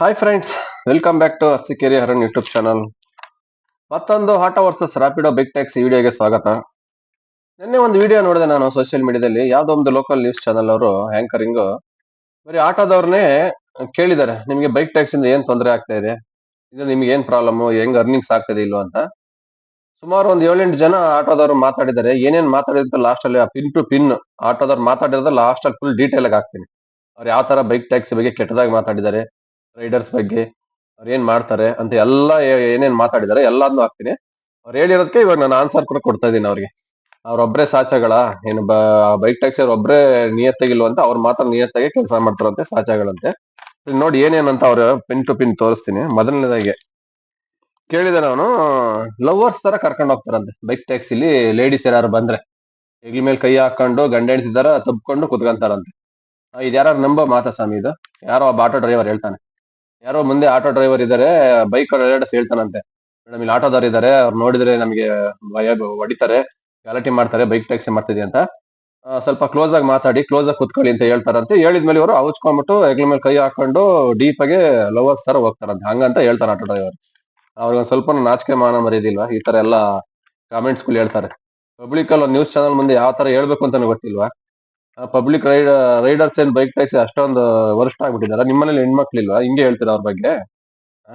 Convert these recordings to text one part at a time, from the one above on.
Hi friends welcome back to Arsikere Haran YouTube channel ಮತ್ತೊಂದು auto versus Rapido bike taxi ವಿಡಿಯೋಗೆ ಸ್ವಾಗತ. ನಿನ್ನೆ ಒಂದು ವಿಡಿಯೋ ನೋಡಿದೆ ನಾನು ಸೋಷಿಯಲ್ ಮೀಡಿಯಾದಲ್ಲಿ ಯಾವ್ದೋ ಒಂದು ಲೋಕಲ್ ನ್ಯೂಸ್ ಚಾನಲ್ ಅವರು ಆಂಕರಿಂಗ್ ಬರೀ ಆಟೋದವ್ರನ್ನೇ ಕೇಳಿದ್ದಾರೆ. ನಿಮಗೆ ಬೈಕ್ ಟ್ಯಾಕ್ಸಿಂದ ಏನ್ ತೊಂದರೆ ಆಗ್ತಾ ಇದೆ? ಇದು ನಿಮ್ಗೆ ಏನ್ ಪ್ರಾಬ್ಲಮ್ ಹೆಂಗ್ ಅರ್ನಿಂಗ್ಸ್ ಆಗ್ತದೆ ಇಲ್ವಾ ಅಂತ. ಸುಮಾರು ಒಂದು ಏಳೆಂಟು ಜನ ಆಟೋದವ್ರು ಮಾತಾಡಿದ್ದಾರೆ. ಏನೇನ್ ಮಾತಾಡಿದ್ರು ಲಾಸ್ಟ್ ಅಲ್ಲಿ ಪಿನ್ ಟು ಪಿನ್ ಆಟೋದವ್ರು ಮಾತಾಡಿರೋದು ಲಾಸ್ಟ್ ಅಲ್ಲಿ ಫುಲ್ ಡೀಟೇಲ್ ಆಗಿ ಹಾಕ್ತೀನಿ. ಅವ್ರು ಯಾವ ತರ ಬೈಕ್ ಟ್ಯಾಕ್ಸ್ ಬಗ್ಗೆ ಕೆಟ್ಟದಾಗಿ ಮಾತಾಡಿದ್ದಾರೆ? ರೈಡರ್ಸ್ ಬಗ್ಗೆ ಅವ್ರು ಏನ್ ಮಾಡ್ತಾರೆ ಅಂತ ಎಲ್ಲ ಏನೇನ್ ಮಾತಾಡಿದಾರೆ ಎಲ್ಲಾದ್ನೂ ಹಾಕ್ತೀನಿ. ಅವ್ರು ಹೇಳಿರೋದಕ್ಕೆ ಇವಾಗ ನಾನು ಆನ್ಸರ್ ಕೂಡ ಕೊಡ್ತಾ ಇದ್ದೀನಿ ಅವ್ರಿಗೆ. ಅವ್ರೊಬ್ರೆ ಸಾಚಗಳ ಏನು ಬೈಕ್ ಟ್ಯಾಕ್ಸಿ ಅವ್ರ ಒಬ್ರೆ ಅಂತ ಅವ್ರು ಮಾತ್ರ ನಿಯತ್ತಾಗಿ ಕೆಲಸ ಮಾಡ್ತಾರಂತೆ ಸಾಚಗಳಂತೆ ನೋಡಿ ಏನೇನಂತ ಅವ್ರ ಪಿನ್ ಟು ಪಿನ್ ತೋರಿಸ್ತೀನಿ. ಮೊದಲನೇದಾಗಿ ಕೇಳಿದೆ ಅವನು ಲವರ್ಸ್ ತರ ಕರ್ಕೊಂಡು ಹೋಗ್ತಾರಂತೆ. ಬೈಕ್ ಟ್ಯಾಕ್ಸಿಲಿ ಲೇಡೀಸ್ ಯಾರು ಬಂದ್ರೆ, ಹೆಗ್ಲಿ ಮೇಲೆ ಕೈ ಹಾಕೊಂಡು ಗಂಡ ಹೆಣ್ತಿದಾರ ತಬ್ಕೊಂಡು ಕುತ್ಕೊಂತಾರಂತೆ. ಇದ್ ಯಾರು ನಂಬ ಮಾತಾ ಸ್ವಾಮಿ ಇದು? ಯಾರೋ ಒಬ್ಬ ಆಟೋ ಡ್ರೈವರ್ ಹೇಳ್ತಾನೆ. ಯಾರೋ ಮುಂದೆ ಆಟೋ ಡ್ರೈವರ್ ಇದ್ದಾರೆ ಬೈಕ್ ರೈಡರ್ಸ್ ಹೇಳ್ತಾನಂತೆ. ಮೇಡಮ್, ಇಲ್ಲಿ ಆಟೋದವ್ರು ಇದ್ದಾರೆ ಅವ್ರು ನೋಡಿದ್ರೆ ನಮಗೆ ಭಯ ಹೊಡಿತಾರೆ, ಗಲಾಟೆ ಮಾಡ್ತಾರೆ, ಬೈಕ್ ಟ್ಯಾಕ್ಸಿ ಮಾಡ್ತಿದ್ವಿ ಅಂತ. ಸ್ವಲ್ಪ ಕ್ಲೋಸ್ ಆಗಿ ಮಾತಾಡಿ ಕ್ಲೋಸ್ ಆಗಿ ಕುತ್ಕೊಳ್ಳಿ ಅಂತ ಹೇಳ್ತಾರಂತೆ. ಹೇಳಿದ್ಮೇಲೆ ಇವರು ಅವಚ್ಕೊಂಡ್ಬಿಟ್ಟು ಹೆಗ್ಲ ಮೇಲೆ ಕೈ ಹಾಕೊಂಡು ಡೀಪ್ ಆಗಿ ಲವರ್ಸ್ ತರ ಹೋಗ್ತಾರಂತೆ. ಹಂಗಂತ ಹೇಳ್ತಾರೆ ಆಟೋ ಡ್ರೈವರ್. ಅವ್ರಿಗೆ ಸ್ವಲ್ಪ ನಾಚಿಕೆ ಮಾನ ಮರ್ಯಾದಿಲ್ವಾ? ಈ ತರ ಎಲ್ಲ ಕಾಮೆಂಟ್ಸ್ ಹೇಳ್ತಾರೆ. ಪಬ್ಲಿಕ್ ಅಲ್ಲಿ ನ್ಯೂಸ್ ಚಾನಲ್ ಮುಂದೆ ಯಾವ ತರ ಹೇಳ್ಬೇಕು ಅಂತಾನೆ ಗೊತ್ತಿಲ್ವಾ? ಪಬ್ಲಿಕ್ ರೈಡ್ ರೈಡರ್ಸ್ ಏನ್ ಬೈಕ್ ಟ್ಯಾಕ್ಸಿ ಅಷ್ಟೊಂದು ವರ್ಷ ಆಗ್ಬಿಟ್ಟಿದಾರ? ನಿಮ್ಮನೇಲಿ ಹೆಣ್ಮಕ್ಳಿಲ್ವಾ? ಹಿಂಗೆ ಹೇಳ್ತೀರಾ ಅವ್ರ ಬಗ್ಗೆ? ಆ?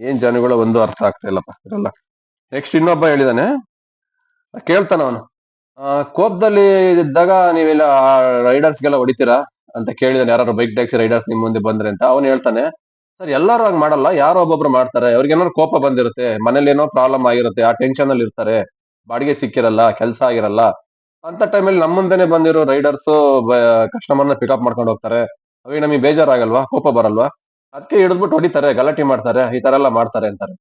ಏನ್ ಜನಗಳು ಒಂದು ಅರ್ಥ ಆಗ್ತಾ ಇಲ್ಲಪ್ಪ ಇರಲ್ಲ. ನೆಕ್ಸ್ಟ್ ಇನ್ನೊಬ್ಬ ಹೇಳಿದಾನೆ. ಕೇಳ್ತಾನ ಅವನು. ಕೋಪದಲ್ಲಿ ಇದ್ದಾಗ ನೀವೆಲ್ಲ ರೈಡರ್ಸ್ ಗೆಲ್ಲ ಹೊಡಿತೀರಾ ಅಂತ ಕೇಳಿದಾನೆ. ಯಾರು ಬೈಕ್ ಟ್ಯಾಕ್ಸಿ ರೈಡರ್ಸ್ ನಿಮ್ ಮುಂದೆ ಬಂದ್ರೆ ಅಂತ. ಅವನು ಹೇಳ್ತಾನೆ ಸರ್ ಎಲ್ಲರೂ ಹಂಗ್ ಮಾಡಲ್ಲ. ಯಾರೋ ಒಬ್ಬೊಬ್ರು ಮಾಡ್ತಾರೆ. ಅವ್ರಿಗೆ ಏನೋ ಕೋಪ ಬಂದಿರುತ್ತೆ ಮನೇಲಿ ಏನೋ ಪ್ರಾಬ್ಲಮ್ ಆಗಿರುತ್ತೆ ಆ ಟೆನ್ಷನ್ ಅಲ್ಲಿ ಇರ್ತಾರೆ ಬಾಡಿಗೆ ಸಿಕ್ಕಿರಲ್ಲ ಕೆಲಸ ಆಗಿರಲ್ಲ ಅಂತ ಟೈಮಲ್ಲಿ ನಮ್ಮ ಮುಂದೆನೆ ಬಂದಿರೋ ರೈಡರ್ಸ್ ಕಸ್ಟಮರ್ನ ಪಿಕಪ್ ಮಾಡ್ಕೊಂಡು ಹೋಗ್ತಾರೆ. ಅವಾಗ ನಮಗೆ ಬೇಜಾರಾಗಲ್ವಾ? ಕೋಪ ಬರಲ್ವಾ? ಅದಕ್ಕೆ ಹಿಡಿದ್ಬಿಟ್ಟು ಹೊಡಿತಾರೆ, ಗಲಾಟೆ ಮಾಡ್ತಾರೆ, ಈ ತರ ಎಲ್ಲ ಮಾಡ್ತಾರೆ ಅಂತಾರೆ.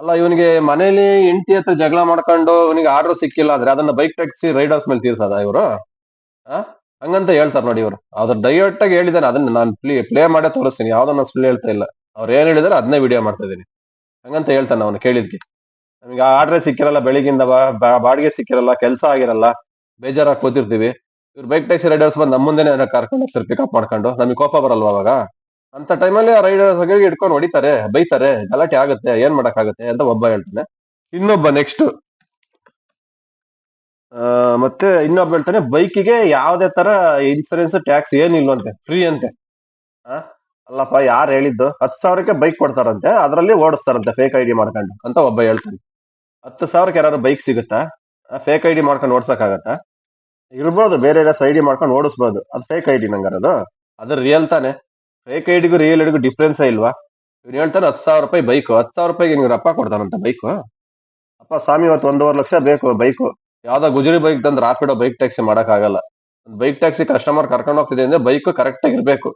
ಅಲ್ಲ, ಇವನಿಗೆ ಮನೇಲಿ ಹೆಂಡತಿ ಹತ್ರ ಜಗಳ ಮಾಡ್ಕೊಂಡು ಇವನಿಗೆ ಆರ್ಡರ್ ಸಿಕ್ಕಿಲ್ಲ ಅಂದ್ರೆ ಅದನ್ನ ಬೈಕ್ ಟ್ಯಾಕ್ಸಿ ರೈಡರ್ಸ್ ಮೇಲೆ ತೀರ್ಸದ ಇವರು? ಹಂಗಂತ ಹೇಳ್ತಾರೆ ನೋಡಿ ಇವರು. ಅದ್ರ ಡೈರೆಕ್ಟ್ ಆಗಿ ಹೇಳಿದಾನೆ ಅದನ್ನ ನಾನು ಪ್ಲೇ ಪ್ಲೇ ಮಾಡೇ ತೋರಿಸ್ತೀನಿ ಯಾವ್ದನ್ನ ಸುಳ್ಳು ಹೇಳ್ತಾ ಇಲ್ಲ. ಅವ್ರು ಏನ್ ಹೇಳಿದಾರೆ ಅದನ್ನೇ ವಿಡಿಯೋ ಮಾಡ್ತಾ ಇದೀನಿ ಹಂಗಂತ ಹೇಳ್ತಾನೆ ಅವನು ಕೇಳಿದ್ಕೆ. ನಮಗೆ ಆರ್ಡ್ರೆ ಸಿಕ್ಕಿರಲ್ಲ ಬೆಳಿಗ್ಗಿಂದ ಬಾಡಿಗೆ ಸಿಕ್ಕಿರಲ್ಲ, ಕೆಲಸ ಆಗಿರಲ್ಲ. ಬೇಜಾರಾಗಿ ಕೂತಿರ್ತೀವಿ. ಇವ್ರು ಬೈಕ್ ಟ್ಯಾಕ್ಸಿ ರೈಡರ್ಸ್ ಬಂದು ನಮ್ಮ ಮುಂದೆನೆ ಕರ್ಕೊಂಡು ಹೋಗ್ತಾರೆ ಪಿಕಪ್ ಮಾಡ್ಕೊಂಡು ನಮಗೆ ಕೋಪ ಬರಲ್ವಾ ಅವಾಗ? ಅಂತ ಟೈಮಲ್ಲಿ ಆ ರೈಡರ್ಸ್ ಹಿಡ್ಕೊಂಡು ಹೊಡಿತಾರೆ, ಬೈತಾರೆ, ಗಲಾಟೆ ಆಗುತ್ತೆ, ಏನ್ ಮಾಡೋಕ್ಕಾಗುತ್ತೆ ಅಂತ ಒಬ್ಬ ಹೇಳ್ತಾನೆ. ಇನ್ನೊಬ್ಬ ನೆಕ್ಸ್ಟ್ ಮತ್ತೆ ಇನ್ನೊಬ್ಬ ಹೇಳ್ತಾನೆ ಬೈಕಿಗೆ ಯಾವುದೇ ತರ ಇನ್ಸೂರೆನ್ಸ್ ಟ್ಯಾಕ್ಸ್ ಏನಿಲ್ವಂತೆ ಫ್ರೀ ಅಂತೆ? ಅಲ್ಲಪ್ಪ, ಯಾರು ಹೇಳಿದ್ದು? ಹತ್ತು ಸಾವಿರಕ್ಕೆ ಬೈಕ್ ಕೊಡ್ತಾರಂತೆ, ಅದರಲ್ಲಿ ಓಡಿಸ್ತಾರಂತೆ ಫೇಕ್ ಐ ಡಿ ಮಾಡ್ಕೊಂಡು ಅಂತ ಒಬ್ಬ ಹೇಳ್ತಾನೆ. ಹತ್ತು ಸಾವಿರಕ್ಕೆ ಯಾರು ಬೈಕ್ ಸಿಗುತ್ತಾ? ಫೇಕ್ ಐ ಡಿ ಮಾಡ್ಕೊಂಡು ಓಡ್ಸಕ್ಕಾಗತ್ತಾ? ಇರ್ಬೋದು, ಬೇರೆ ಐ ಡಿ ಮಾಡ್ಕೊಂಡು ಓಡಿಸ್ಬೋದು. ಅದು ಫೇಕ್ ಐ ಡಿ ನಂಗಾರದು. ಅದು ರಿಯಲ್ ತಾನೆ. ಫೇಕ್ ಐ ಡಿಗೂ ರಿಯಲ್ ಐಡಿಗೂ ಡಿಫ್ರೆನ್ಸ್ ಇಲ್ವಾ? ಇವ್ನು ಹೇಳ್ತಾನೆ ಹತ್ತು ಸಾವಿರ ರೂಪಾಯಿ ಬೈಕು ಹತ್ತು ಸಾವಿರ ರೂಪಾಯಿಗೆ ನಿಮ್ಗೆ ಅಪ್ಪ ಕೊಡ್ತಾನಂತ ಬೈಕು ಅಪ್ಪ ಸ್ವಾಮಿ, ಇವತ್ತು ಒಂದೂವರೆ ಲಕ್ಷ ಬೇಕು ಬೈಕು ಯಾವ್ದೋ ಗುಜರಿ ಬೈಕ್ ತಂದ್ರೆ ರಾಪಿಡೋ ಬೈಕ್ ಟ್ಯಾಕ್ಸಿ ಆಗಲ್ಲ ಬೈಕ್ ಟ್ಯಾಕ್ಸಿ ಕಸ್ಟಮರ್ ಕರ್ಕೊಂಡು ಹೋಗ್ತಿದೆ ಅಂದ್ರೆ ಬೈಕ್ ಕರೆಕ್ಟ್ ಆಗಿ ಇರಬೇಕು.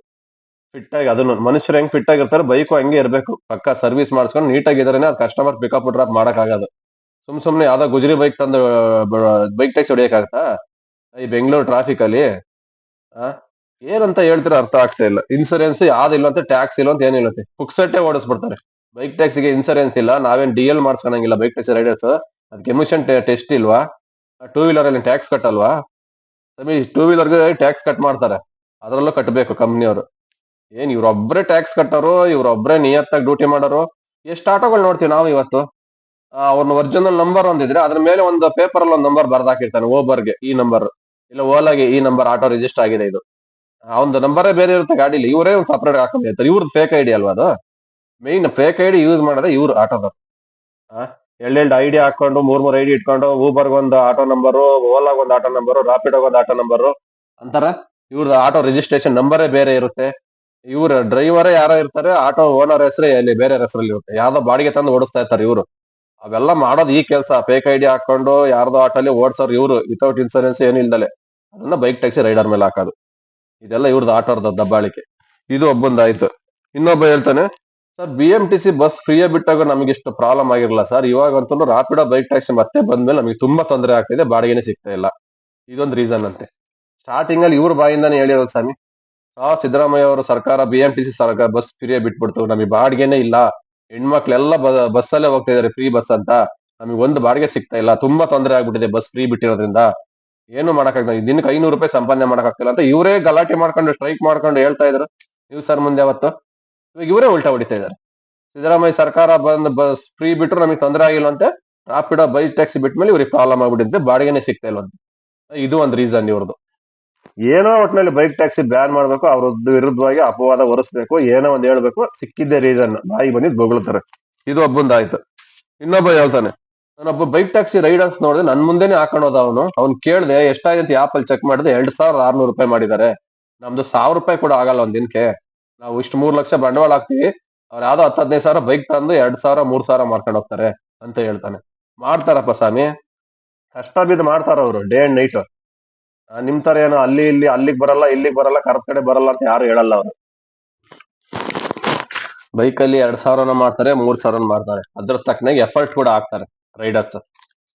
ಫಿಟ್ ಆಗಿ ಅದನ್ನು ಮನುಷ್ಯರು ಹೆಂಗ್ ಫಿಟ್ ಆಗಿರ್ತಾರೆ ಬೈಕು ಹಂಗೆ ಇರಬೇಕು. ಪಕ್ಕ ಸರ್ವಿಸ್ ಮಾಡಿಸ್ಕೊಂಡು ನೀಟಾಗಿದ್ರೆ ಅದು ಕಸ್ಟಮರ್ ಪಿಕಪ್ ಡ್ರಾಪ್ ಆಗದು ಸುಮ್ ಸುಮ್ನೆ ಯಾವ್ದೋ ಗುಜರಿ ಬೈಕ್ ತಂದು ಬೈಕ್ ಟ್ಯಾಕ್ಸ್ ಹೊಡಿಯಕ್ಕಾಗತ್ತಾ? ಈ ಬೆಂಗಳೂರು ಟ್ರಾಫಿಕ್ ಅಲ್ಲಿ? ಏನಂತ ಹೇಳ್ತೀರ ಅರ್ಥ ಆಗ್ತಾ ಇಲ್ಲ. ಇನ್ಸೂರೆನ್ಸ್ ಯಾವ್ದಿಲ್ಲ ಅಂತ ಟ್ಯಾಕ್ಸ್ ಇಲ್ಲ ಅಂತ ಏನಿಲ್ಲ ಪುಕ್ಸಟ್ಟೆ ಓಡಿಸ್ಬಿಡ್ತಾರೆ. ಬೈಕ್ ಟ್ಯಾಕ್ಸಿಗೆ ಇನ್ಸೂರೆನ್ಸ್ ಇಲ್ಲ, ನಾವೇನ್ ಡಿ ಎಲ್ ಮಾಡ್ಸ್ಕೊಳಂಗಿಲ್ಲ ಬೈಕ್ ಟ್ಯಾಕ್ಸಿ ರೈಡರ್ಸ್ ಅದಕ್ಕೆ ಎಮಿಷನ್ ಟೆಸ್ಟ್ ಇಲ್ವಾ? ಟೂ ವೀಲರ್ ಅಲ್ಲಿ ಟ್ಯಾಕ್ಸ್ ಕಟ್ಟಲ್ವಾ? ಟೂ ವೀಲರ್ಗೆ ಟ್ಯಾಕ್ಸ್ ಕಟ್ ಮಾಡ್ತಾರೆ. ಅದರಲ್ಲೂ ಕಟ್ಟಬೇಕು ಕಂಪ್ನಿಯವರು ಏನ್ ಇವ್ರೊಬ್ರೆ ಟ್ಯಾಕ್ಸ್ ಕಟ್ಟೋರು, ಇವ್ರೊಬ್ರೆ ನಿಯತ್ತಾಗಿ ಡ್ಯೂಟಿ ಮಾಡೋರು? ಎಷ್ಟು ಆಟೋಗಳು ನೋಡ್ತೀವಿ ನಾವು ಇವತ್ತು? ಅವ್ರನ್ನ ಒರಿಜಿನಲ್ ನಂಬರ್ ಒಂದಿದ್ರೆ ಅದ್ರ ಮೇಲೆ ಒಂದು ಪೇಪರ್ ಅಲ್ಲಿ ಒಂದು ನಂಬರ್ ಬರ್ದಾಕಿರ್ತಾನೆ, ಓಬರ್ಗೆ ಈ ನಂಬರ್ ಇಲ್ಲ, ಓಲಾಗೆ ಈ ನಂಬರ್ ಆಟೋ ರಿಜಿಸ್ಟರ್ ಆಗಿದೆ ಇದು. ಒಂದು ನಂಬರೇ ಬೇರೆ ಇರುತ್ತೆ ಗಾಡಿಲಿ, ಇವರೇ ಒಂದು ಸಪರೇಟ್ ಹಾಕೊಂಡಿರ್ತಾರೆ ಇವ್ರದ್ದು ಫೇಕ್ ಐಡಿ ಅಲ್ವಾ ಅದು? ಮೇನ್ ಫೇಕ್ ಐಡಿ ಯೂಸ್ ಮಾಡೋದೇ ಇವ್ರು ಆಟೋದವ್ರು ಎಳ್ಳೆಳ್ಳು ಐಡಿ ಹಾಕೊಂಡು ಮೂರ್ ಮೂರ್ ಐಡಿ ಇಟ್ಕೊಂಡು ಊಬರ್ಗ್ ಒಂದು ಆಟೋ ನಂಬರು ಓಲಾಗ್ ಒಂದು ಆಟೋ ನಂಬರು ರಾಪಿಡೋಗ್ ಒಂದು ಆಟೋ ನಂಬರು ಅಂತಾರ. ಇವ್ರದ್ದು ಆಟೋ ರಿಜಿಸ್ಟ್ರೇಷನ್ ನಂಬರೇ ಬೇರೆ ಇರುತ್ತೆ. ಇವ್ರ ಡ್ರೈವರೇ ಯಾರೋ ಇರ್ತಾರೆ ಆಟೋ ಓನರ್ ಹೆಸರೇ ಅಲ್ಲಿ ಬೇರೆ ಹೆಸರಲ್ಲಿ ಇರುತ್ತೆ ಯಾವ್ದೋ ಬಾಡಿಗೆ ತಂದು ಓಡಿಸ್ತಾ ಇರ್ತಾರೆ ಇವರು. ಅವೆಲ್ಲ ಮಾಡೋದು ಈ ಕೆಲಸ. ಫೇಕ್ ಐಡಿ ಹಾಕೊಂಡು ಯಾರ್ದೋ ಆಟೋಲಿ ಓಡ್ಸೋರು ಇವರು ವಿತೌಟ್ ಇನ್ಸೂರೆನ್ಸ್ ಏನು ಇಲ್ದಲೆ. ಅದನ್ನ ಬೈಕ್ ಟ್ಯಾಕ್ಸಿ ರೈಡರ್ ಮೇಲೆ ಹಾಕೋದು. ಇದೆಲ್ಲ ಇವ್ರದ್ದು ಆಟೋರ್ದ ದಬ್ಬಾಳಿಕೆ. ಇದು ಒಬ್ಬಂದಾಯ್ತು. ಇನ್ನೊಬ್ಬ ಹೇಳ್ತಾನೆ sir B M T C bus ಫ್ರೀಯೇ ಬಿಟ್ಟಾಗ ನಮಗೆ ಇಷ್ಟು ಪ್ರಾಬ್ಲಮ್ ಆಗಿರಲ್ಲ ಸರ್ ಇವಾಗಂತೂ ರಾಪಿಡೋ ಬೈಕ್ ಟ್ಯಾಕ್ಸಿ ಮತ್ತೆ ಬಂದ್ಮೇಲೆ ನಮಗೆ ತುಂಬಾ ತೊಂದರೆ ಆಗ್ತಿದೆ, ಬಾಡಿಗೆನೇ ಸಿಗ್ತಾ ಇಲ್ಲ. ಇದೊಂದು ರೀಸನ್ ಅಂತೆ. ಸ್ಟಾರ್ಟಿಂಗ್ ಅಲ್ಲಿ ಇವ್ರ ಬಾಯಿಂದಾನೆ ಹೇಳಿರೋದು ಸ್ವಾಮಿ. ಸಿದ್ದರಾಮಯ್ಯ ಅವರು ಸರ್ಕಾರ ಬಿ ಎಂ ಟಿ ಸಿ ಸರ್ಕಾರ ಬಸ್ ಫ್ರೀಯೇ ಬಿಟ್ಬಿಡ್ತು. ನಮಗೆ ಬಾಡಿಗೆನೇ ಇಲ್ಲ. ಹೆಣ್ಮಕ್ಳೆಲ್ಲ ಬಸ್ ಅಲ್ಲೇ ಹೋಗ್ತಾ ಇದಾರೆ ಫ್ರೀ ಬಸ್ ಅಂತ. ನಮಗೆ ಒಂದು ಬಾಡಿಗೆ ಸಿಗ್ತಾ ಇಲ್ಲ. ತುಂಬಾ ತೊಂದರೆ ಆಗ್ಬಿಟ್ಟಿದೆ ಬಸ್ ಫ್ರೀ ಬಿಟ್ಟಿರೋದ್ರಿಂದ. ಏನು ಮಾಡಕ್ಕಾಗಲ್ಲ ದಿನಕ್ಕೆ ಐನೂರು ರೂಪಾಯಿ ಸಂಪಾದನೆ ಮಾಡಕ್ಕಾಗ್ತಿಲ್ಲ ಅಂತ ಇವರೇ ಗಲಾಟೆ ಮಾಡ್ಕೊಂಡು ಸ್ಟ್ರೈಕ್ ಮಾಡ್ಕೊಂಡು ಹೇಳ್ತಾ ಇದ್ರು. ನೀವು ಸರ್ ಮುಂದೆ ಅವತ್ತು ಇವಾಗ ಇವರೇ ಉಲ್ಟಾ ಹೊಡಿತಾ ಇದ್ದಾರೆ. ಸಿದ್ದರಾಮಯ್ಯ ಸರ್ಕಾರ ಬಂದ್ ಬಸ್ ಫ್ರೀ ಬಿಟ್ರು ನಮಗೆ ತೊಂದರೆ ಆಗಿಲ್ಲ ಅಂತ. ರಾಪಿಡೋ ಬೈಕ್ ಟ್ಯಾಕ್ಸಿ ಬಿಟ್ಟ ಮೇಲೆ ಇವ್ರಿಗೆ ಪ್ರಾಬ್ಲಮ್ ಆಗ್ಬಿಟ್ಟಿದೆ. ಬಾಡಿಗೆನೆ ಸಿಗ್ತಾ ಇಲ್ಲ ಅಂತ. ಇದು ಒಂದು ರೀಸನ್ ಇವ್ರದ್ದು. ಏನೋ ಒಟ್ಟಿನಲ್ಲಿ ಬೈಕ್ ಟ್ಯಾಕ್ಸಿ ಬ್ಯಾನ್ ಮಾಡ್ಬೇಕು ಅವ್ರ ವಿರುದ್ಧವಾಗಿ ಅಪವಾದ ಒರೆಸ್ಬೇಕು ಏನೋ ಒಂದ್ ಹೇಳ್ಬೇಕು, ಸಿಕ್ಕಿದ್ದೆ ರೀಸನ್ ಬಾಯಿ ಬಂದಿದ್ ಬೊಗಳ್ತಾರೆ. ಇದು ಒಬ್ಬಂದಾಯ್ತು. ಇನ್ನೊಬ್ಬ ಹೇಳ್ತಾನೆ, ನಾನೊಬ್ಬ ಬೈಕ್ ಟ್ಯಾಕ್ಸಿ ರೈಡರ್ಸ್ ನೋಡಿದ್ರೆ ನನ್ ಮುಂದೆನೆ ಹಾಕೊಂಡೋದ ಅವನು. ಅವ್ನ್ ಕೇಳ್ದೆ ಅಂತ ಆಪ್ ಅಲ್ಲಿ ಚೆಕ್ ಮಾಡಿದ್ರೆ ಎರಡ್ ಸಾವಿರದ ಆರ್ನೂರು ರೂಪಾಯಿ ಮಾಡಿದ್ದಾರೆ. ನಮ್ದು ಸಾವಿರ ರೂಪಾಯಿ ಕೂಡ ಆಗಲ್ಲ ಒಂದ್ ದಿನಕ್ಕೆ. ನಾವು ಇಷ್ಟು ಮೂರ್ ಲಕ್ಷ ಬಂಡವಾಳ ಹಾಕ್ತಿವಿ. ಅವ್ರು ಯಾವ್ದೋ ಹತ್ತು ಹದಿನೈದು ಸಾವಿರ ಬೈಕ್ ತಂದು ಎರಡ್ ಸಾವಿರ, ಮೂರ್ ಸಾವಿರ ಮಾರ್ಕೊಂಡು ಹೋಗ್ತಾರೆ ಅಂತ ಹೇಳ್ತಾನೆ. ಮಾಡ್ತಾರಪ್ಪ ಸ್ವಾಮಿ. ಕಷ್ಟ ಬಿದ್ದು ಮಾಡ್ತಾರ ಅವರು ಡೇ ಅಂಡ್ ನೈಟ್ ನಿಮ್ ತರ ಏನೋ ಅಲ್ಲಿ ಇಲ್ಲಿ ಅಲ್ಲಿಗ್ ಬರಲ್ಲ, ಇಲ್ಲಿಗ್ ಬರಲ್ಲ ಕರೆಕ್ಟ್ ಕಡೆ ಬರಲ್ಲ ಅಂತ ಯಾರು ಹೇಳಲ್ಲ ಅವರು. ಅಲ್ಲಿ ಎರಡ್ ಸಾವಿರನ ಮಾಡ್ತಾರೆ, ಮೂರ್ ಸಾವಿರ ಮಾಡ್ತಾರೆ. ಅದ್ರ ತಕ್ಕನಾಗಿ ಎಫರ್ಟ್ ಕೂಡ ಹಾಕ್ತಾರೆ ರೈಡರ್ಸ್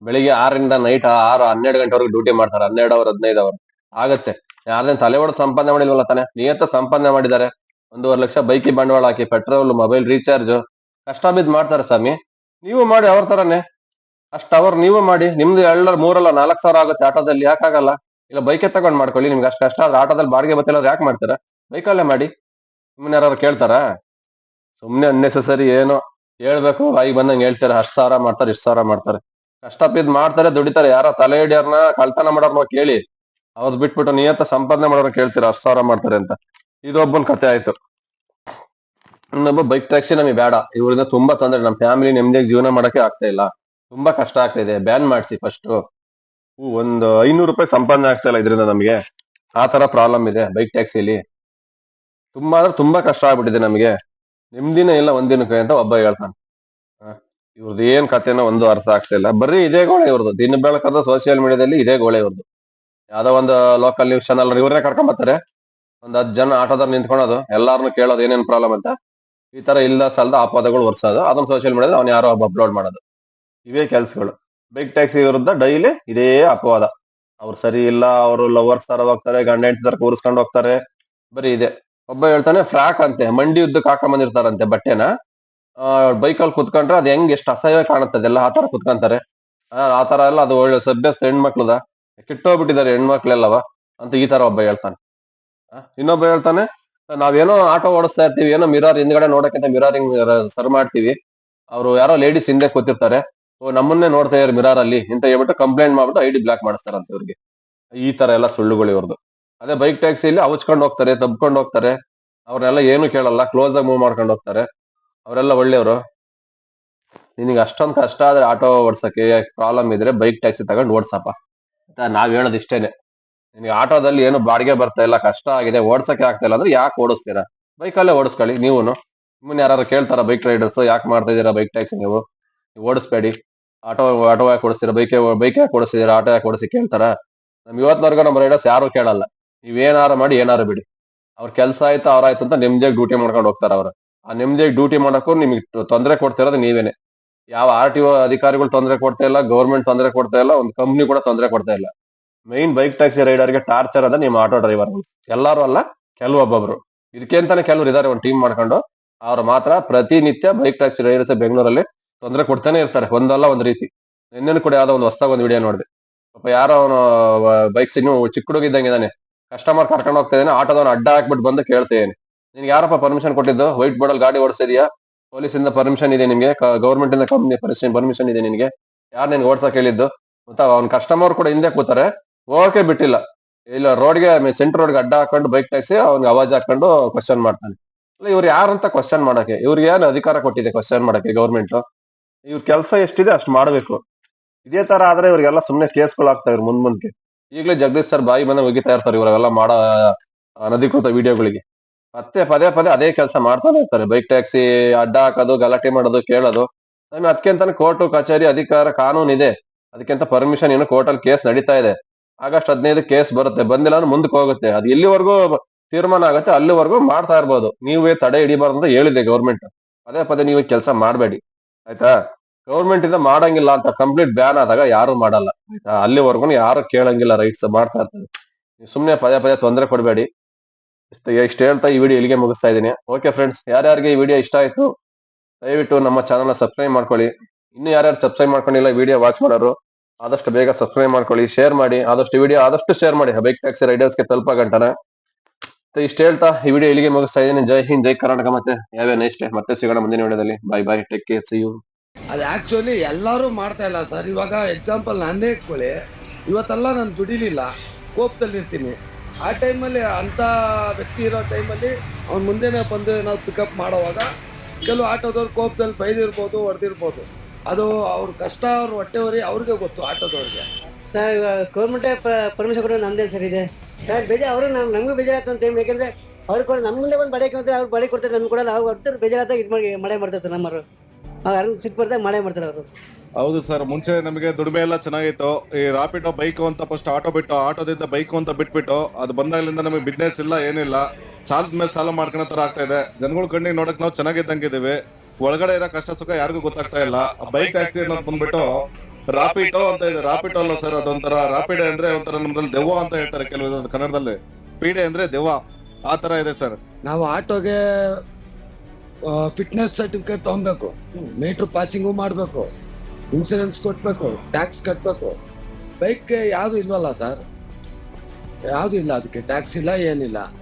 ಬೆಳಿಗ್ಗೆ ಆರರಿಂದ ನೈಟ್ ಆರು ಹನ್ನೆರಡು ಗಂಟೆವರೆಗೆ ಡ್ಯೂಟಿ ಮಾಡ್ತಾರೆ, ಹನ್ನೆರಡು ಅವರ್, ಹದಿನೈದು ಅವರ್. ಆಗತ್ತೆ. ಯಾರ್ದೇನ್ ತಲೆ ಹೊಡೆದು ಸಂಪಾದನೆ ಮಾಡಿಲ್ವಲ್ಲ ತಾನೆ, ನಿಯತ್ತ ಸಂಪಾದನೆ ಮಾಡಿದ್ದಾರೆ. ಒಂದೂವರೆ ಲಕ್ಷ ಬೈಕಿ ಬಂಡವಾಳ ಹಾಕಿ ಪೆಟ್ರೋಲ್ ಮೊಬೈಲ್ ರೀಚಾರ್ಜ್ ಕಷ್ಟ ಬಿದ್ದು ಮಾಡ್ತಾರೆ ಸ್ವಾಮಿ. ನೀವು ಮಾಡಿ ಅವ್ರ ತರನೇ. ಅಷ್ಟ್ ಅವರ್ ನೀವು ಮಾಡಿ, ನಿಮ್ದು ಎರಡರ ಮೂರಲ್ಲ ನಾಲ್ಕು ಸಾವಿರ ಆಗುತ್ತೆ ಆಟೋದಲ್ಲಿ ಯಾಕಾಗಲ್ಲ ಇಲ್ಲ ಬೈಕೆ ತಗೊಂಡ್ ಮಾಡ್ಕೊಳ್ಳಿ, ನಿಮ್ಗೆ ಅಷ್ಟು ಕಷ್ಟ ಆದ್ರೆ ಆಟೋದಲ್ಲಿ ಬಾಡಿಗೆ ಬತ್ತಿಲ್ಲ ಯಾಕೆ ಮಾಡ್ತಾರ? ಬೈಕಲ್ಲೇ ಮಾಡಿ. ಸುಮ್ಮನೆ ಯಾರು ಕೇಳ್ತಾರಾ? ಸುಮ್ನೆ ಅನ್ನೆಸೆಸರಿ ಏನೋ ಹೇಳ್ಬೇಕು, ಬಾಯಿಗೆ ಬಂದಂಗೆ ಹೇಳ್ತಾರೆ, ಅಷ್ಟ್ ಸಾವಿರ ಮಾಡ್ತಾರೆ, ಇಷ್ಟ್ ಸಾವಿರ ಮಾಡ್ತಾರೆ. ಕಷ್ಟ ಬಿದ್ದು ಮಾಡ್ತಾರೆ, ದುಡಿತಾರೆ, ಯಾರ ತಲೆ ಹಿಡಿಯರ್ನ ಕಳ್ತನ ಮಾಡೋರ್ನ ಕೇಳಿ ಅವ್ದ್ ಬಿಟ್ಬಿಟ್ಟು ನಿಯತ್ತ ಸಂಪಾದನೆ ಮಾಡೋರ್ನ ಕೇಳ್ತೀರಾ, ಅಷ್ಟ್ ಸಾವಿರ ಮಾಡ್ತಾರೆ ಅಂತ. ಇದೊಬ್ಬನ್ ಕತೆ ಆಯ್ತು. ಇನ್ನೊಬ್ಬ ಬೈಕ್ ಟ್ಯಾಕ್ಸಿ ನಮಗೆ ಬೇಡ. ಇವರಿಂದ ತುಂಬಾ ತೊಂದರೆ ನಮ್ಮ ಫ್ಯಾಮಿಲಿ ನೆಮ್ಮದಿಯಾಗಿ ಜೀವನ ಮಾಡಕ್ಕೆ ಆಗ್ತಾ ಇಲ್ಲ. ತುಂಬಾ ಕಷ್ಟ ಆಗ್ತಾ ಇದೆ ಬ್ಯಾನ್ ಮಾಡಿಸಿ ಫಸ್ಟ್ ಒಂದು ಐನೂರು ರೂಪಾಯಿ ಸಂಪಾದನೆ ಆಗ್ತಾ ಇಲ್ಲ ಇದರಿಂದ ನಮಗೆ. ಆ ತರ ಪ್ರಾಬ್ಲಮ್ ಇದೆ ಬೈಕ್ ಟ್ಯಾಕ್ಸಿಲಿ ತುಂಬಾ ಅಂದ್ರೆ ತುಂಬಾ ಕಷ್ಟ ಆಗ್ಬಿಟ್ಟಿದೆ ನಮಗೆ. ನೆಮ್ಮದಿನೇ ಇಲ್ಲ ಒಂದಿನಕ್ಕೆ ಅಂತ ಒಬ್ಬ ಹೇಳ್ತಾನೆ. ಇವ್ರದ್ದು ಏನು ಕಥೆನೋ ಒಂದು ಅರ್ಥ ಆಗ್ತಾ ಇಲ್ಲ. ಬರೀ ಇದೇ ಗೋಳೆ ಇವ್ರದ್ದು ದಿನ ಬೆಳಕದ ಸೋಷಿಯಲ್ ಮೀಡಿಯಾದಲ್ಲಿ ಇದೇ ಗೋಳೆ ಇವ್ರದ್ದು ಯಾವುದೋ ಒಂದು ಲೋಕಲ್ ನ್ಯೂಸ್ ಚಾನಲ್ ಇವ್ರನ್ನೇ ಕರ್ಕೊಂಬರ್ತಾರೆ ಒಂದು ಹತ್ತು ಜನ ಆಟೋದ್ರ ನಿಂತ್ಕೊಳೋದು. ಎಲ್ಲಾರನು ಕೇಳೋದು ಏನೇನು ಪ್ರಾಬ್ಲಮ್ ಅಂತ. ಈ ತರ ಇಲ್ಲ ಸಲ್ದ ಆಪಾದಗಳು ವರ್ಸೋದು ಅದನ್ನು ಸೋಷಿಯಲ್ ಮೀಡಿಯಾದಲ್ಲಿ ಅವ್ನು ಯಾರೋ ಒಬ್ಬ ಅಪ್ಲೋಡ್ ಮಾಡೋದು. ಇವೇ ಕೆಲ್ಸಗಳು. ಬೈಕ್ ಟ್ಯಾಕ್ಸಿ ವಿರುದ್ಧ ಡೈಲಿ ಇದೇ ಅಪವಾದ. ಅವ್ರು ಸರಿ ಇಲ್ಲ ಅವರು ಲವರ್ಸ್ ತರ ಹೋಗ್ತಾರೆ ಗಂಡ ಹೆಂಡತಿ ತರ ಕೂರಿಸ್ಕೊಂಡು ಹೋಗ್ತಾರೆ. ಬರೀ ಇದೆ. ಒಬ್ಬ ಹೇಳ್ತಾನೆ ಫ್ರಾಕ್ ಅಂತೆ ಮಂಡಿ ಉದ್ದಕ್ಕೆ ಹಾಕೊಂಡ್ ಬಂದಿರ್ತಾರಂತೆ ಬಟ್ಟೆನ ಬೈಕಲ್ಲಿ ಕುತ್ಕೊಂಡ್ರೆ ಅದು ಹೆಂಗ್ ಎಷ್ಟು ಅಸಹ್ಯ ಕಾಣುತ್ತದೆ ಎಲ್ಲ ಆ ತರ ಕುತ್ಕೊಂತಾರೆ. ಆ, ತರ ಎಲ್ಲ ಅದು ಒಳ್ಳೆ ಸಭ್ಯಸ್ಥ ಹೆಣ್ಮಕ್ಳದ. ಕೆಟ್ಟೋಗ್ಬಿಟ್ಟಿದ್ದಾರೆ ಹೆಣ್ಮಕ್ಳೆಲ್ಲವ ಅಂತ ಈ ತರ ಒಬ್ಬ ಹೇಳ್ತಾನೆ. ಇನ್ನೊಬ್ಬ ಹೇಳ್ತಾನೆ ನಾವೇನೋ ಆಟೋ ಓಡಿಸ್ತಾ ಇರ್ತೀವಿ ಏನೋ ಮಿರರ್ ಹಿಂದ್ಗಡೆ ನೋಡಕ್ಕಿಂತ ಮಿರರಿಂಗ್ ಸರ್ ಮಾಡ್ತೀವಿ. ಅವರು ಯಾರೋ ಲೇಡೀಸ್ ಹಿಂದೆ ಕೂತಿರ್ತಾರೆ. ನಮ್ಮನ್ನೇ ನೋಡ್ತಾ ಇದ್ದಾರೆ ಮಿರಾರ್ ಅಲ್ಲಿ ಅಂತ ಹೇಳ್ಬಿಟ್ಟು ಕಂಪ್ಲೇಂಟ್ ಮಾಡ್ಬಿಟ್ಟು ಐ ಡಿ ಬ್ಲಾಕ್ ಮಾಡಿಸ್ತಾರಂತ ಇವ್ರಿಗೆ. ಈ ತರ ಎಲ್ಲ ಸುಳ್ಳುಗಳು ಇವ್ರದ್ದು ಅದೇ ಬೈಕ್ ಟ್ಯಾಕ್ಸಿ ಇಲ್ಲಿ ಅವಚ್ಕೊಂಡು ಹೋಗ್ತಾರೆ ತಬ್ಕೊಂಡು ಹೋಗ್ತಾರೆ. ಅವ್ರನ್ನೆಲ್ಲ ಏನು ಕೇಳಲ್ಲ ಕ್ಲೋಸ್ ಆಗಿ ಮೂವ್ ಮಾಡ್ಕೊಂಡು ಹೋಗ್ತಾರೆ. ಅವರೆಲ್ಲ ಒಳ್ಳೆಯವರು. ನಿನಗೆ ಅಷ್ಟೊಂದು ಕಷ್ಟ ಆದ್ರೆ ಆಟೋ ಓಡ್ಸಕ್ಕೆ ಪ್ರಾಬ್ಲಮ್ ಇದ್ರೆ ಬೈಕ್ ಟ್ಯಾಕ್ಸಿ ತಗೊಂಡು ಓಡ್ಸಪ್ಪ. ಅಂತ ನಾವ್ ಹೇಳೋದು ಇಷ್ಟೇನೆ. ನಿನಗೆ ಆಟೋದಲ್ಲಿ ಏನು ಬಾಡಿಗೆ ಬರ್ತಾ ಇಲ್ಲ, ಕಷ್ಟ ಆಗಿದೆ, ಓಡ್ಸಕ್ಕೆ ಆಗ್ತಾ ಇಲ್ಲ ಅಂದ್ರೆ ಯಾಕೆ ಓಡಿಸ್ತೀರಾ? ಬೈಕಲ್ಲೇ ಓಡಿಸ್ಕೊಳ್ಳಿ ನೀವು ನಿಮ್ಮನ್ನ ಯಾರು ಕೇಳ್ತಾರ ಬೈಕ್ ರೈಡರ್ಸ್ ಯಾಕೆ ಮಾಡ್ತಾ ಇದೀರಾ ಬೈಕ್ ಟ್ಯಾಕ್ಸಿ ನೀವು ಓಡಿಸ್ಬೇಡಿ. ಆಟೋ ಆಟೋ ಯಾಕೆ ಓಡಿಸ್ತೀರಾ? ಬೈಕ್ ಬೈಕ್ ಯಾಕೆ ಓಡಿಸ್ತೀರಾ ಆಟೋ ಯಾಕೆ ಕೊಡಿಸಿ ಕೇಳ್ತಾರ? ನಮ್ ಇವತ್ತಿನವರೆಗೂ ನಮ್ಮ ರೈಡರ್ಸ್ ಯಾರು ಕೇಳಲ್ಲ. ನೀವೇನಾರು ಮಾಡಿ ಏನಾರು ಬಿಡಿ. ಅವ್ರ ಕೆಲಸ ಆಯ್ತು ಅವ್ರಾಯ್ತು ಅಂತ ನೆಮ್ಮದಿಯಾಗಿ ಡ್ಯೂಟಿ ಮಾಡ್ಕೊಂಡು ಹೋಗ್ತಾರೆ ಅವ್ರು. ಆ ನೆಮ್ಮದಿಯಾಗಿ ಡ್ಯೂಟಿ ಮಾಡೋಕ್ಕೂ ನಿಮಗೆ ತೊಂದರೆ ಕೊಡ್ತಿರೋದು ನೀವೇನೆ. ಯಾವ ಆರ್ ಟಿ ಒ ಅಧಿಕಾರಿಗಳು ತೊಂದರೆ ಕೊಡ್ತಾ ಇಲ್ಲ, ಗೌರ್ಮೆಂಟ್ ತೊಂದರೆ ಕೊಡ್ತಾ ಇಲ್ಲ, ಒಂದು ಕಂಪ್ನಿ ಕೂಡ ತೊಂದರೆ ಕೊಡ್ತಾ ಇಲ್ಲ. ಮೈನ್ ಬೈಕ್ ಟ್ಯಾಕ್ಸಿ ರೈಡರ್ಗೆ ಟಾರ್ಚರ್ ಅದ ನಿಮ್ಮ ಆಟೋ ಡ್ರೈವರ್ ಎಲ್ಲರೂ ಅಲ್ಲ, ಕೆಲವೊಬ್ಬೊಬ್ರು. ಇದಕ್ಕೆ ಅಂತಾನೆ ಕೆಲವರು ಇದಾರೆ ಒಂದು ಟೀಮ್ ಮಾಡ್ಕೊಂಡು. ಅವ್ರು ಮಾತ್ರ ಪ್ರತಿನಿತ್ಯ ಬೈಕ್ ಟ್ಯಾಕ್ಸಿ ರೈಡರ್ಸ್ ಬೆಂಗಳೂರಲ್ಲಿ ತೊಂದರೆ ಕೊಡ್ತಾನೆ ಇರ್ತಾರೆ. ಒಂದಲ್ಲ ಒಂದ್ ರೀತಿ. ನಿನ್ನೆನು ಕೂಡ ಯಾವ್ದೋ ಒಂದು ಹೊಸ್ದಾಗ ಒಂದು ವಿಡಿಯೋ ನೋಡಿದೆ. ಪಾಪ ಯಾರೋ ಅವನು ಬೈಕ್ ಸಿನ್ನು ಚಿಕ್ಕ ಹುಡುಗ ಇದ್ದಂಗೆ ಇದಾನೆ. ಕಸ್ಟಮರ್ ಕರ್ಕೊಂಡು ಹೋಗ್ತಾ ಇದ್ದಾನೆ ಆಟೋದವನು ಅಡ್ಡ ಹಾಕ್ಬಿಟ್ಟು ಬಂದು ಕೇಳ್ತೇನೆ ನಿನ್ಗೆ ಯಾರಪ್ಪ ಪರ್ಮಿಷನ್ ಕೊಟ್ಟಿದ್ದು? ವೈಟ್ ಬೋರ್ಡ್ ಅಲ್ಲಿ ಗಾಡಿ ಓಡಿಸ್ತಿದ್ಯಾ? ಪೊಲೀಸ್ ಇಂದ ಪರ್ಮಿಷನ್ ಇದೆ ನಿಮಗೆ ಗೌರ್ಮೆಂಟ್ ಇಂದ ಕಂಪ್ನಿ ಪರ್ಮಿಷನ್ ಇದೆ ನಿನ್ಗೆ? ಯಾರು ನಿನ್ಗೆ ಓಡ್ಸಕ್ ಹೇಳಿದ್ದು? ಮತ್ತೆ ಅವ್ನ ಕಸ್ಟಮರ್ ಕೂಡ ಹಿಂದೆ ಕೂತಾರೆ. ಹೋಗಕ್ಕೆ ಬಿಟ್ಟಿಲ್ಲ. ಇಲ್ಲ ರೋಡ್ಗೆ ಸೆಂಟ್ರ್ ರೋಡ್ಗೆ ಅಡ್ಡ ಹಾಕೊಂಡು ಬೈಕ್ ಟ್ಯಾಕ್ಸಿ ಅವ್ನಿಗೆ ಅವಾಜ್ ಹಾಕೊಂಡು ಕ್ವಶನ್ ಮಾಡ್ತಾನೆ. ಇವ್ರು ಅಂತ ಕ್ವಶನ್ ಮಾಡೋಕೆ ಇವ್ರಿಗೆ ಏನು ಅಧಿಕಾರ ಕೊಟ್ಟಿದೆ ಕ್ವಶನ್ ಮಾಡೋಕೆ ಗೌರ್ಮೆಂಟ್ ಇವ್ರ ಕೆಲಸ ಎಷ್ಟಿದೆ ಅಷ್ಟು ಮಾಡಬೇಕು. ಇದೇ ತರ ಆದ್ರೆ ಇವರಿಗೆಲ್ಲ ಸುಮ್ನೆ ಕೇಸ್ಗಳು ಆಗ್ತಾ ಇವ್ರು ಮುಂದ್ ಮುಂದಕ್ಕೆ ಈಗಲೇ ಜಗದೀಶ್ ಸರ್ ಬಾಯಿ ಬಂದ ಒಗಿತಾ ಇರ್ತಾರೆ ಇವರೆಲ್ಲ ಮಾಡೋ ಅನಧಿಕೃತ ವಿಡಿಯೋಗಳಿಗೆ. ಮತ್ತೆ ಪದೇ ಪದೇ ಅದೇ ಕೆಲಸ ಮಾಡ್ತಾನೆ ಇರ್ತಾರೆ. ಬೈಕ್ ಟ್ಯಾಕ್ಸಿ ಅಡ್ಡ ಹಾಕೋದು, ಗಲಾಟೆ ಮಾಡೋದು, ಕೇಳೋದು. ಆಮೇಲೆ ಅದಕ್ಕಿಂತ ಕೋರ್ಟು, ಕಚೇರಿ, ಅಧಿಕಾರ, ಕಾನೂನು ಇದೆ. ಅದಕ್ಕಿಂತ ಪರ್ಮಿಷನ್ ಏನು ಕೋರ್ಟಲ್ಲಿ ಕೇಸ್ ನಡೀತಾ ಇದೆ. ಆಗಸ್ಟ್ ಹದಿನೈದು ಕೇಸ್ ಬರುತ್ತೆ. ಬಂದಿಲ್ಲ ಅಂದ್ರೆ ಮುಂದಕ್ಕೆ ಹೋಗುತ್ತೆ. ಅದು ಎಲ್ಲಿವರೆಗೂ ತೀರ್ಮಾನ ಆಗುತ್ತೆ, ಅಲ್ಲಿವರೆಗೂ ಮಾಡ್ತಾ ಇರ್ಬೋದು. ನೀವೇ ತಡೆ ಹಿಡಿಬಾರ್ದು ಅಂತ ಹೇಳಿದೆ ಗೌರ್ಮೆಂಟ್. ಪದೇ ಪದೇ ನೀವು ಕೆಲಸ ಮಾಡಬೇಡಿ. ಆಯ್ತಾ? ಗೌರ್ಮೆಂಟ್ ಇಂದ ಮಾಡಂಗಿಲ್ಲ ಅಂತ ಕಂಪ್ಲೀಟ್ ಬ್ಯಾನ್ ಆದಾಗ ಯಾರು ಮಾಡಲ್ಲ, ಆಯ್ತಾ? ಅಲ್ಲಿವರೆಗೂ ಯಾರು ಕೇಳಂಗಿಲ್ಲ ರೈಟ್ಸ್ ಮಾಡ್ತಾ ಇರ್ತಾರೆ. ನೀವು ಸುಮ್ಮನೆ ಪದೇ ಪದೇ ತೊಂದರೆ ಕೊಡಬೇಡಿ. ಇಷ್ಟ ಹೇಳ್ತಾ ಈ ವಿಡಿಯೋ ಇಲ್ಲಿಗೆ ಮುಗಿಸ್ತಾ ಇದ್ದೀನಿ. ಓಕೆ ಫ್ರೆಂಡ್ಸ್ ಯಾರ್ಯಾರಿಗೆ ಈ ವಿಡಿಯೋ ಇಷ್ಟ ಆಯ್ತು, ದಯವಿಟ್ಟು ನಮ್ಮ ಚಾನಲ್ನ ಸಬ್ಸ್ಕ್ರೈಬ್ ಮಾಡ್ಕೊಳ್ಳಿ. ಇನ್ನು ಯಾರ್ಯಾರು ಸಬ್ಸ್ಕ್ರೈಬ್ ಮಾಡ್ಕೊಂಡಿಲ್ಲ ವಿಡಿಯೋ ವಾಚ್ ಮಾಡೋರು, ಆದಷ್ಟು ಬೇಗ ಸಬ್ಸ್ಕ್ರೈಬ್ ಮಾಡ್ಕೊಳ್ಳಿ ಶೇರ್ ಮಾಡಿ. ಆದಷ್ಟು ವಿಡಿಯೋ ಆದಷ್ಟು ಶೇರ್ ಮಾಡಿ. ಬೈಕ್ ಟ್ಯಾಕ್ಸಿ ರೈಡರ್ಸ್ಗೆ ತಲುಪ ಗಂಟನ. ಇಷ್ಟ ಹೇಳ್ತಾ ಈ ವಿಡಿಯೋ ಇಲ್ಲಿಗೆ ಮುಗಿಸ್ತಾ ಇದ್ದೀನಿ. ಜೈ ಹಿಂದ್ ಜೈ ಕರ್ನಾಟಕ ಮತ್ತೆ ಯಾವ್ಯಾವ ನೆಕ್ಸ್ಟ್ ಮತ್ತೆ ಸಿಗೋಣ ಮುಂದಿನ ವಿಡಿಯೋದಲ್ಲಿ. Bye bye take care see you ಅದು ಆ್ಯಕ್ಚುಲಿ ಎಲ್ಲರೂ ಮಾಡ್ತಾ ಇಲ್ಲ ಸರ್ ಇವಾಗ ಎಕ್ಸಾಂಪಲ್ ನಾನೇ ಇಟ್ಕೊಳ್ಳಿ. ಇವತ್ತೆಲ್ಲ ನಾನು ದುಡಿಲಿಲ್ಲ. ಕೋಪದಲ್ಲಿರ್ತೀನಿ ಆ ಟೈಮಲ್ಲಿ ಅಂಥ ವ್ಯಕ್ತಿ ಇರೋ ಟೈಮಲ್ಲಿ ಅವ್ನು ಮುಂದೆನೇ ಬಂದು ನಾವು ಪಿಕಪ್ ಮಾಡೋವಾಗ ಕೆಲವು ಆಟೋದವ್ರು ಕೋಪದಲ್ಲಿ ಬೈದಿರ್ಬೋದು ಹೊಡೆದಿರ್ಬೋದು. ಅದು ಅವ್ರ ಕಷ್ಟ ಅವ್ರ ಹೊಟ್ಟೆವರಿ ಅವ್ರಿಗೆ ಗೊತ್ತು ಆಟೋದವ್ರಿಗೆ. ಸರ್ ಗೌರ್ಮೆಂಟೇ ಪರ್ಮಿಷನ್ ಕೊಡೋದು ನಂದೇ ಸರ್ ಇದೆ. ಸರ್, ಬೇಜಾರು ಅವರು ನಮ್ಗೆ ನಮಗೂ ಬೇಜಾರಾಯ್ತು ಅಂತ ಟೈಮ್ ಯಾಕೆಂದರೆ ಅವ್ರು ಕೂಡ ನಮ್ಮಲ್ಲೇ ಒಂದು ಬಡಕ್ಕೆ ಅಂತಾರೆ ಅವ್ರು ಬಳಿ ಕೊಡ್ತಾರೆ, ನಮ್ಗೆ ಕೊಡಲ್ಲ. ಅವ್ರು ಹೊಡ್ತಾರೆ ಬೇಜಾರಾದಾಗ ಇದು ಮಾಡಿ ಮಳೆ ಮಾಡ್ತಾರೆ ಸರ್ ನಮ್ಮರು ಅವ್ರು ಯಾರು ಸಿಟ್ಟು ಮಳೆ ಮಾಡ್ತಾರೆ ಅವರು. ಹೌದು ಸರ್, ಮುಂಚೆ ನಮಗೆ ದುಡಿಮೆ ಎಲ್ಲ ಚೆನ್ನಾಗಿತ್ತು. ಈ ರಾಪಿಡೋ ಬೈಕು ಅಂತ ಫಸ್ಟ್ ಆಟೋ ಬಿಟ್ಟು, ಆಟೋದಿಂದ ಬೈಕ್ ಅಂತ ಬಿಟ್ಬಿಟ್ಟು, ಅದು ಬಂದಾಗಲಿಂದ ನಮಗೆ ಬಿಸ್ನೆಸ್ ಇಲ್ಲ, ಏನಿಲ್ಲ. ಸಾಲದ ಮೇಲೆ ಸಾಲ ಮಾಡ್ಕೊಳೋ ತರ ಆಗ್ತಾ ಇದೆ. ಜನಗಳ ಕಣ್ಣಿಗೆ ನೋಡಕ್ ನಾವು ಚೆನ್ನಾಗಿದ್ದಂಗಿದ್ದೀವಿ ಒಳಗಡೆ ಇರೋ ಕಷ್ಟ ಸುಖ ಯಾರಿಗೂ ಗೊತ್ತಾಗ್ತಾ ಇಲ್ಲ. ಬೈಕ್ ಟ್ಯಾಕ್ಸಿ ಅನ್ನೋದು ಬಂದ್ಬಿಟ್ಟು ರಾಪಿಡೋ ಅಂತ ಇದೆ. ರಾಪಿಟೋ ಅಲ್ಲ ಸರ್ ಅದೊಂಥರ. ರಾಪಿಡೆ ಅಂದ್ರೆ ಒಂಥರ ನಮ್ದ್ರಲ್ಲಿ ದೆವ್ವ ಅಂತ ಹೇಳ್ತಾರೆ ಕೆಲವು ಕನ್ನಡದಲ್ಲಿ. ಪೀಡೆ ಅಂದ್ರೆ ದೆವ್ವ. ಆ ತರ ಇದೆ ಸರ್. ನಾವು ಆಟೋಗೆ ಫಿಟ್ನೆಸ್ ಸರ್ಟಿಫಿಕೇಟ್ ತಗೊಬೇಕು. ಮೀಟ್ರ್ ಪಾಸಿಂಗು ಮಾಡಬೇಕು. ಇನ್ಸೂರೆನ್ಸ್ ಕೊಟ್ಬೇಕು. ಟ್ಯಾಕ್ಸ್ ಕಟ್ಟಬೇಕು ಬೈಕ್ಗೆ ಯಾವುದು ಇಲ್ವಲ್ಲ ಸರ್? ಯಾವುದು ಇಲ್ಲ ಅದಕ್ಕೆ. ಟ್ಯಾಕ್ಸ್ ಇಲ್ಲ ಏನಿಲ್ಲ.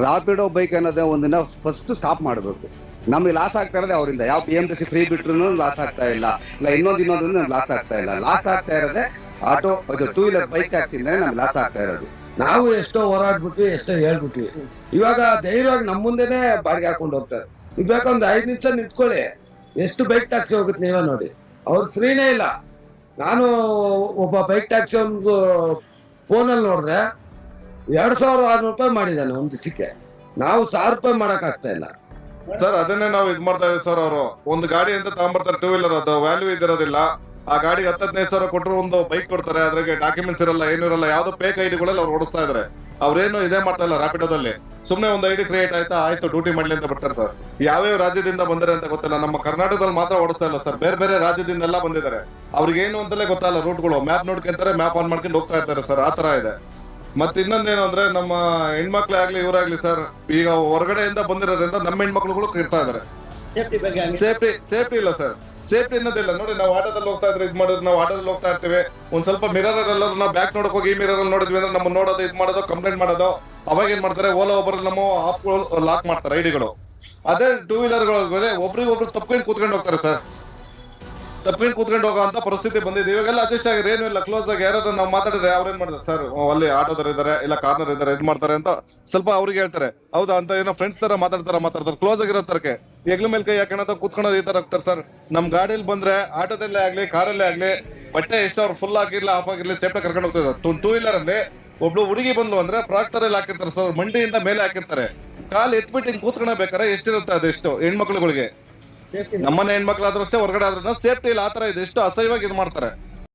ರಾಪಿಡೋ ಬೈಕ್ ಅನ್ನೋದೇ ಒಂದಿನ ಫಸ್ಟ್ ಸ್ಟಾಪ್ ಮಾಡಬೇಕು. ನಮಗೆ ಲಾಸ್ ಆಗ್ತಾ ಇರೋದೇ ಅವರಿಂದ. ಯಾವ P M T C free ಬಿಟ್ರು ಲಾಸ್ ಆಗ್ತಾ ಇಲ್ಲ. ಇಲ್ಲ, ಇನ್ನೊಂದು ಇನ್ನೊಂದು ಲಾಸ್ ಆಗ್ತಾ ಇಲ್ಲ. ಲಾಸ್ ಆಗ್ತಾ ಇರೋದೇ ಆಟೋ ಅದು ಟೂ ವೀಲರ್ ಬೈಕ್ ಟ್ಯಾಕ್ಸಿಂದಲೇ ನಮ್ಗೆ ಲಾಸ್ ಆಗ್ತಾ ಇರೋದು. ನಾವು ಎಷ್ಟೋ ಹೋರಾಡ್ಬಿಟ್ವಿ, ಎಷ್ಟೋ ಹೇಳ್ಬಿಟ್ವಿ. ಇವಾಗ ಧೈರ್ಯವಾಗಿ ನಮ್ಮ ಮುಂದೆನೆ ಬಾಡಿಗೆ ಹಾಕೊಂಡು ಹೋಗ್ತಾರೆ. ಈಗ ಬೇಕಂದ್ರೆ ಐದು ನಿಮಿಷ ನಿಂತ್ಕೊಳ್ಳಿ. ಎಷ್ಟು ಬೈಕ್ ಟ್ಯಾಕ್ಸಿ ಹೋಗುತ್ತೆ ನೀವೇ ನೋಡಿ. ಅವ್ರು ಫ್ರೀನೇ ಇಲ್ಲ. ನಾನು ಒಬ್ಬ ಬೈಕ್ ಟ್ಯಾಕ್ಸಿ ಒಂದು ಫೋನಲ್ಲಿ ನೋಡಿದ್ರೆ ಎರಡು ಸಾವಿರದ ಆರುನೂರು ರೂಪಾಯಿ ಮಾಡಿದ್ದಾನೆ ಒಂದು ದಿವಸಕ್ಕೆ. ನಾವು ಸಾವಿರ ರೂಪಾಯಿ ಮಾಡೋಕ್ಕಾಗ್ತಾ ಇಲ್ಲ. ಸರ್ ಅದನ್ನೇ ನಾವು ಇದ್ ಮಾಡ್ತಾ ಇದ್ದೀವಿ ಸರ್ ಅವರು. ಒಂದು ಗಾಡಿ ಅಂತ ತಗೊಂಡ್ಬರ್ತಾರೆ ಟೂ ವೀಲರ್ ಅದು. ವ್ಯಾಲ್ಯೂ ಇದಿರೋದಿಲ್ಲ. ಆ ಗಾಡಿಗೆ ಹತ್ತು ಹದಿನೈದು ಸಾವಿರ ಕೊಟ್ಟರು ಒಂದು ಬೈಕ್ ಕೊಡ್ತಾರೆ, ಅದ್ರಾಗೆ ಡಾಕ್ಯುಮೆಂಟ್ಸ್ ಇರಲ್ಲ, ಏನು ಇರಲ್ಲ, ಯಾವ್ದೋ ಪೇಕ್ ಐಡಿಗಳಲ್ಲಿ ಅವ್ರು ಓಡಿಸ್ತಾ ಇದಾರೆ. ಅವ್ರೇನು ಇದೇ ಮಾಡ್ತಾ ಇಲ್ಲ ರಾಪಿಡೋದಲ್ಲಿ ಸುಮ್ನೆ ಒಂದು ಐಡಿ ಕ್ರಿಯೇಟ್ ಆಯ್ತಾ, ಆಯ್ತು ಡ್ಯೂಟಿ ಮಾಡ್ಲಿ ಅಂತ ಬರ್ತಾರೆ ಸರ್ ಯಾವ್ಯಾವ ರಾಜ್ಯದಿಂದ ಬಂದರೆ ಅಂತ ಗೊತ್ತಿಲ್ಲ. ನಮ್ಮ ಕರ್ನಾಟಕದಲ್ಲಿ ಮಾತ್ರ ಓಡಿಸ್ತಾ ಇಲ್ಲ ಸರ್ ಬೇರೆ ಬೇರೆ ರಾಜ್ಯದಿಂದ ಎಲ್ಲ ಬಂದಿದ್ದಾರೆ. ಅವ್ರಿಗೆ ಏನು ಅಂತಲೇ ಗೊತ್ತಲ್ಲ ರೂಟ್ಗಳು ಮ್ಯಾಪ್ ನೋಡ್ಕೊಂತಾರೆ ಮ್ಯಾಪ್ ಆನ್ ಮಾಡ್ಕೊಂಡು ಹೋಗ್ತಾ ಇರ್ತಾರೆ ಸರ್ ಆ ತರ ಇದೆ. ಮತ್ತೆ ಇನ್ನೊಂದೇನು ಅಂದ್ರೆ ನಮ್ಮ ಹೆಣ್ಮಕ್ಳೇ ಆಗ್ಲಿ ಇವರಾಗ್ಲಿ ಸರ್ ಈಗ ಹೊರಗಡೆಯಿಂದ ಬಂದಿರೋದ್ರಿಂದ ನಮ್ಮ ಹೆಣ್ಮಕ್ಳುಗಳು ಇರ್ತಾ ಇದಾರೆ. ಸೇಫ್ಟಿ ಬಗ್ಗೆ ಸೇಫ್ಟಿ ಸೇಫ್ಟಿ ಇಲ್ಲ ಸರ್. ಸೇಫ್ಟಿ ಅನ್ನೋದಿಲ್ಲ. ನೋಡಿ ನಾವು ಆಟೋದಲ್ಲಿ ಹೋಗ್ತಾ ಇದ್ರೆ ಇದು ಮಾಡೋದು ನಾವು ಆಟೋದಲ್ಲಿ ಹೋಗ್ತಾ ಇರ್ತೀವಿ. ಒಂದ್ ಸ್ವಲ್ಪ ಮಿರರ್ ಎಲ್ಲರೂ ನಾವು ಬ್ಯಾಕ್ ನೋಡಕ್ ಹೋಗಿ ಈ ಮಿರರ್ ಅಲ್ಲಿ ನೋಡಿದ್ವಿ ಅಂದ್ರೆ ನಮ್ಮ ನೋಡೋದು ಇದು ಮಾಡೋದು ಕಂಪ್ಲೇಂಟ್ ಮಾಡೋದು. ಅವಾಗ ಏನ್ ಮಾಡ್ತಾರೆ ಓಲಾ ಒಬ್ಬರು ನಮ್ಮ ಆಪ್ ಲಾಕ್ ಮಾಡ್ತಾರೆ ಐಡಿಗಳು ಅದೇ ಟೂ ವೀಲರ್ಗಳು ಒಬ್ರಿಗೊಬ್ರು ತಪ್ಕೊಂಡು ಕೂತ್ಕೊಂಡು ಹೋಗ್ತಾರೆ ಸರ್. ತಪ್ಪಿನ ಕೂತ್ಕೊಂಡು ಹೋಗೋ ಅಂತ ಪರಿಸ್ಥಿತಿ ಬಂದಿದೆ. ಇವಾಗೆಲ್ಲ ಅಡ್ಜಸ್ಟ್ ಆಗಿದೆ. ಏನು ಇಲ್ಲ. ಕ್ಲೋಸ್ ಆಗಿ ಯಾರಾದ್ರೂ ನಾವು ಮಾತಾಡಿದ್ರೆ ಅವ್ರು ಏನ್ ಮಾಡ್ತಾರೆ? ಸರ್ ಅಲ್ಲಿ ಆಟೋದವ್ರು ಇದಾರೆ, ಇಲ್ಲ ಕಾರ್ನರ್ ಇದಾರೆ, ಇದು ಮಾಡ್ತಾರೆ ಅಂತ ಸ್ವಲ್ಪ ಅವ್ರಿಗೆ ಹೇಳ್ತಾರೆ. ಹೌದಾ? ಅಂತ ಏನೋ ಫ್ರೆಂಡ್ಸ್ ತರ ಮಾತಾಡ್ತಾರ, ಮಾತಾಡ್ತಾರೆ. ಕ್ಲೋಸ್ ಆಗಿರೋ ತರಕ್ಕೆ ಎಗ್ಲ ಮೇಲೆ ಕೈ ಹಾಕೋಣ ಕೂತ್ಕೊಳ್ಳೋದು ಈ ತರ ಹೋಗ್ತಾರೆ. ಸರ್, ನಮ್ ಗಾಡಿಯಲ್ಲಿ ಬಂದ್ರೆ ಆಟೋದಲ್ಲೇ ಆಗ್ಲಿ, ಕಾರಲ್ಲೇ ಆಗ್ಲಿ, ಬಟ್ಟೆ ಎಷ್ಟು ಅವ್ರು ಫುಲ್ ಆಗಿರ್ಲಿ ಆಫ್ ಆಗಿರ್ಲಿ ಸೇಫ್ಟಾಗಿ ಕರ್ಕೊಂಡು ಹೋಗ್ತಾರೆ ಟೂ ವೀಲರ್ ಅಲ್ಲಿ ಒಬ್ಳು ಹುಡುಗಿ ಬಂದು ಅಂದ್ರೆ ಪ್ರಾಕ್ಟರಲ್ಲಿ ಹಾಕಿರ್ತಾರೆ. ಸರ್, ಮಂಡಿಯಿಂದ ಮೇಲೆ ಹಾಕಿರ್ತಾರೆ. ಕಾಲ್ ಎತ್ಬಿಟ್ಟು ಹಿಂಗ್ ಕೂತ್ಕೊಳ್ಬೇಕಾರೆ ಎಷ್ಟಿರುತ್ತೆ ಅದೆಷ್ಟು? ಹೆಣ್ಮಕ್ಳುಗಳಿಗೆ. ನಮ್ಮನೆ ಹೆಣ್ಮಕ್ಳಾದ್ರೂ ಅಷ್ಟೇ ಹೊರಗಡೆ ಆದ್ರೂ ಸೇಫ್ಟಿ ಇಲ್ಲ. ಆತರ ಇದೆ. ಎಷ್ಟು ಅಸಹ್ಯವಾಗಿ ಇದು ಮಾಡ್ತಾರೆ.